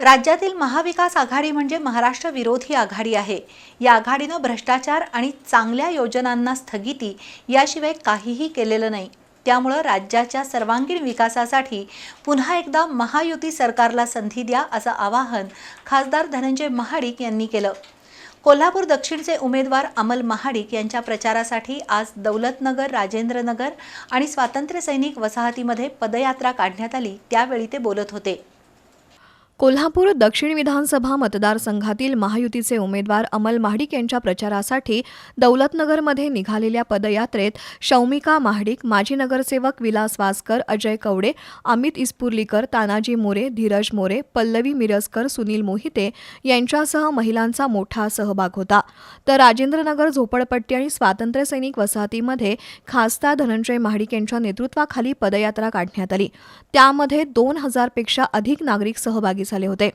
राज्यातील महाविकास आघाडी म्हणजे महाराष्ट्र विरोधी आघाडी आहे. या आघाडीनं भ्रष्टाचार आणि चांगल्या योजनांना स्थगिती याशिवाय काहीही केलेलं नाही. त्यामुळं राज्याच्या सर्वांगीण विकासासाठी पुन्हा एकदा महायुती सरकारला संधी द्या असं आवाहन खासदार धनंजय महाडिक यांनी केलं. कोल्हापूर दक्षिणचे उमेदवार अमल महाडिक यांच्या प्रचारासाठी आज दौलतनगर राजेंद्रनगर आणि स्वातंत्र्य सैनिक वसाहतीमध्ये पदयात्रा काढण्यात आली. त्यावेळी ते बोलत होते. कोल्हापूर दक्षिण विधानसभा मतदारसंघातील महायुतीचे उमेदवार अमल महाडिक यांच्या प्रचारासाठी दौलतनगरमध्ये निघालेल्या पदयात्रेत शौमिका महाडिक माजी नगरसेवक विलास वासकर अजय कवडे अमित इस्पुर्लीकर तानाजी मोरे धीरज मोरे पल्लवी मिरजकर सुनील मोहिते यांच्यासह महिलांचा मोठा सहभाग होता. तर राजेंद्रनगर झोपडपट्टी आणि स्वातंत्र्यसैनिक वसाहतीमध्ये खासदार धनंजय महाडिक यांच्या नेतृत्वाखाली पदयात्रा काढण्यात आली. त्यामध्ये दोन हजारपेक्षा अधिक नागरिक सहभागी झाले होते.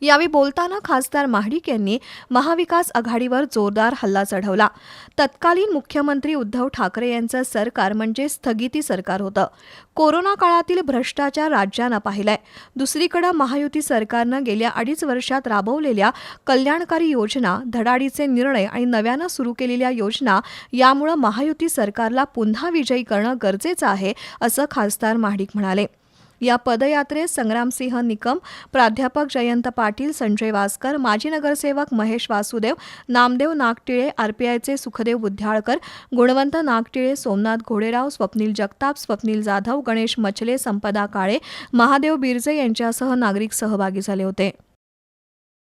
यावेळी बोलताना खासदार महाडिक यांनी महाविकास आघाडीवर जोरदार हल्ला चढवला. तत्कालीन मुख्यमंत्री उद्धव ठाकरे यांचं सरकार म्हणजे स्थगिती सरकार होतं. कोरोना काळातील भ्रष्टाचार राज्यानं पाहिलाय. दुसरीकडे महायुती सरकारनं गेल्या अडीच वर्षात राबवलेल्या कल्याणकारी योजना धडाडीचे निर्णय आणि नव्यानं सुरू केलेल्या योजना यामुळं महायुती सरकारला पुन्हा विजयी करणं गरजेचं आहे असं खासदार महाडिक म्हणाले. या पदयात्रेत संग्रामसिंह निकम प्राध्यापक जयंत पाटील संजय वासकर माजी नगरसेवक महेश वासुदेव नामदेव नागटिळे आरपीआयचे सुखदेव बुद्ध्याळकर गुणवंत नागटिळे सोमनाथ घोडेराव स्वप्नील जगताप स्वप्नील जाधव गणेश मछले संपदा काळे महादेव बिरजे यांच्यासह नागरिक सहभागी झाले होते.